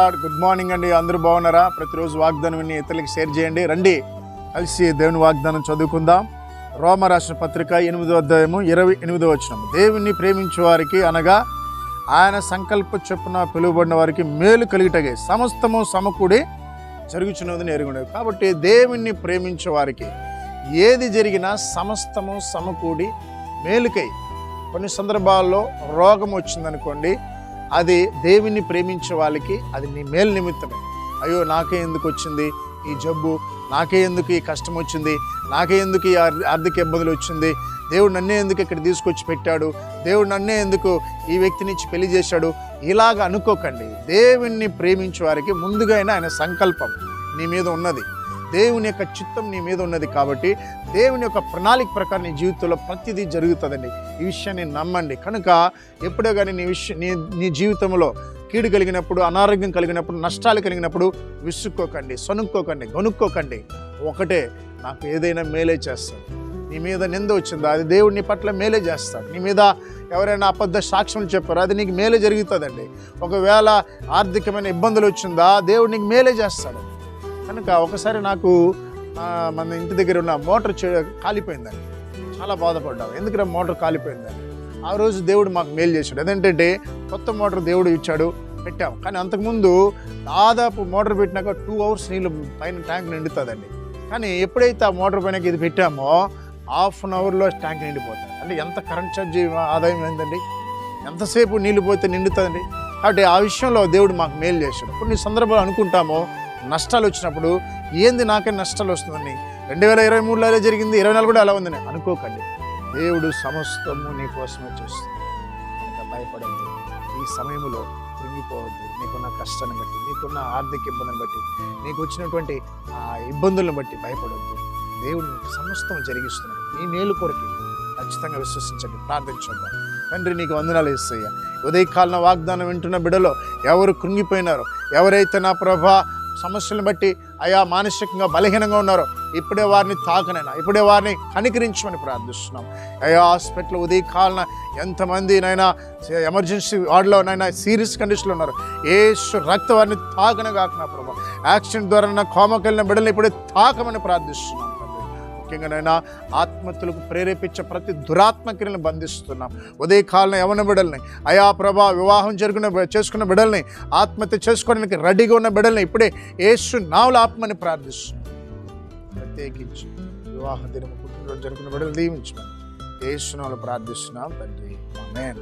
God good morning అండి. అందరూ బాగున్నారా? ప్రతిరోజు వాగ్దానం విని షేర్ చేయండి. రండి. కలిసి దేవుని వాగ్దానం చదువుకుందాం. రోమ రాష్ట్ర పత్రిక ఎనిమిదో అధ్యాయము ఇరవై ఎనిమిదో వచ్చిన దేవుణ్ణి ప్రేమించే వారికి అనగా ఆయన సంకల్ప చొప్పున పిలువబడిన వారికి మేలు కలిగిటగే. సమస్తము సమకూడి జరుగుచున్నది ఎరుగుండేవి కాబట్టి దేవుణ్ణి ప్రేమించే వారికి ఏది జరిగినా సమస్తము సమకూడి మేలుకై. కొన్ని సందర్భాల్లో రోగం వచ్చిందనుకోండి అది దేవుణ్ణి ప్రేమించే వాళ్ళకి అది నీ మేలు నిమిత్తమే. అయ్యో నాకే ఎందుకు వచ్చింది ఈ జబ్బు? నాకే ఎందుకు ఈ కష్టం వచ్చింది? నాకే ఎందుకు ఈ ఆర్థిక ఇబ్బందులు వచ్చింది? దేవుడు నన్నే ఎందుకు ఇక్కడ తీసుకొచ్చి పెట్టాడు? దేవుడు నన్నే ఎందుకు ఈ వ్యక్తిని ఇచ్చి పెళ్ళి చేశాడు? ఇలాగ అనుకోకండి. దేవుణ్ణి ప్రేమించే వారికి ముందుగా ఆయన సంకల్పం నీ మీద ఉన్నది. దేవుని యొక్క చిత్తం నీ మీద ఉన్నది కాబట్టి దేవుని యొక్క ప్రణాళిక ప్రకారం నీ జీవితంలో ప్రతిదీ జరుగుతుందండి. ఈ విషయాన్ని నమ్మండి. కనుక ఎప్పుడో కానీ నీ విషయం నీ నీ జీవితంలో కీడు కలిగినప్పుడు అనారోగ్యం కలిగినప్పుడు నష్టాలు కలిగినప్పుడు విసుక్కోకండి సనుక్కోకండి గనుక్కోకండి ఒకటే నాకు ఏదైనా మేలే చేస్తాను. నీ మీద నింద వచ్చిందా? అది దేవుడు నీ పట్ల మేలే చేస్తాడు. నీ మీద ఎవరైనా అబద్ధ సాక్ష్యం చెప్పారో? అది నీకు మేలే జరుగుతుందండి. ఒకవేళ ఆర్థికమైన ఇబ్బందులు వచ్చిందా? దేవుడు నీకు మేలే చేస్తాడు. కనుక ఒకసారి నాకు మన ఇంటి దగ్గర ఉన్న మోటార్ కాలిపోయిందండి చాలా బాధపడ్డాం. ఎందుకంటే మోటార్ కాలిపోయిందని? ఆ రోజు దేవుడు మాకు మేలు చేశాడు. ఏదంటే కొత్త మోటార్ దేవుడు ఇచ్చాడు పెట్టాం. కానీ అంతకుముందు దాదాపు మోటార్ పెట్టినాక టూ అవర్స్ నీళ్ళు పైన ట్యాంక్ నిండుతుందండి. కానీ ఎప్పుడైతే ఆ మోటార్ పైన ఇది పెట్టామో హాఫ్ అన్ అవర్లో ట్యాంక్ నిండిపోతుంది. అంటే ఎంత కరెంట్ ఛార్జ్ ఆదాయం ఏందండి ఎంతసేపు నీళ్ళు పోతే నిండుతుందండి? కాబట్టి ఆ విషయంలో దేవుడు మాకు మేలు చేశాడు. కొన్ని సందర్భాలు అనుకుంటాము నష్టాలు వచ్చినప్పుడు ఏంది నాకే నష్టాలు వస్తుందని? రెండు వేల ఇరవై మూడులో అలా జరిగింది ఇరవై నాలుగు కూడా అలా ఉందని. అనుకోకండి. దేవుడు సమస్తము నీ కోసమే చేస్తుంది భయపడద్దు. ఈ సమయంలో కృంగిపోవద్దు. నీకున్న కష్టాన్ని బట్టి నీకున్న ఆర్థిక ఇబ్బందిని బట్టి నీకు వచ్చినటువంటి ఆ ఇబ్బందులను బట్టి భయపడద్దు. దేవుడు సమస్తం జరిగిస్తున్నాడు. నీ మేలు కొరకు ఖచ్చితంగా విశ్వసించండి. ప్రార్థించండి తండ్రి నీకు వందనాలు ఇస్తాయ్యా ఉదయకాలన వాగ్దానం వింటున్న బిడలో ఎవరు కృంగిపోయినారో ఎవరైతే నా ప్రభా సమస్యలను బట్టి అయా మానసికంగా బలహీనంగా ఉన్నారో. ఇప్పుడే వారిని తాకనైనా ఇప్పుడే వారిని కనికరించమని ప్రార్థిస్తున్నాం. అయా హాస్పిటల్ ఉదయకాలన ఎంతమంది నైనా ఎమర్జెన్సీ వార్డులో నైనా సీరియస్ కండిషన్లో ఉన్నారు. ఏ రక్త వారిని తాకన కాకుండా ప్రభావ యాక్సిడెంట్ ద్వారా కోమకెళ్ళిన బిడ్డలు ఇప్పుడే తాకమని ప్రార్థిస్తున్నాం. ముఖ్యంగా నైనా ఆత్మహత్యలకు ప్రేరేపించే ప్రతి దురాత్మ క్రియలను బంధిస్తున్నాం. ఉదయకాలన యవన బిడల్ని అయా ప్రభా వివాహం జరుగున చేసుకున్న బిడల్ని ఆత్మహత్య చేసుకోవడానికి రెడీగా ఉన్న బిడల్ని ఇప్పుడే యేసు నావుల ఆత్మని ప్రార్థిస్తున్నాం. ప్రత్యేకించి వివాహ దినం పుట్టినరోజు జరుగుతున్న బిడ్డలు దీవించమని ఏసునాలు ప్రార్థిస్తున్నాం తండ్రి. ఆమేన్.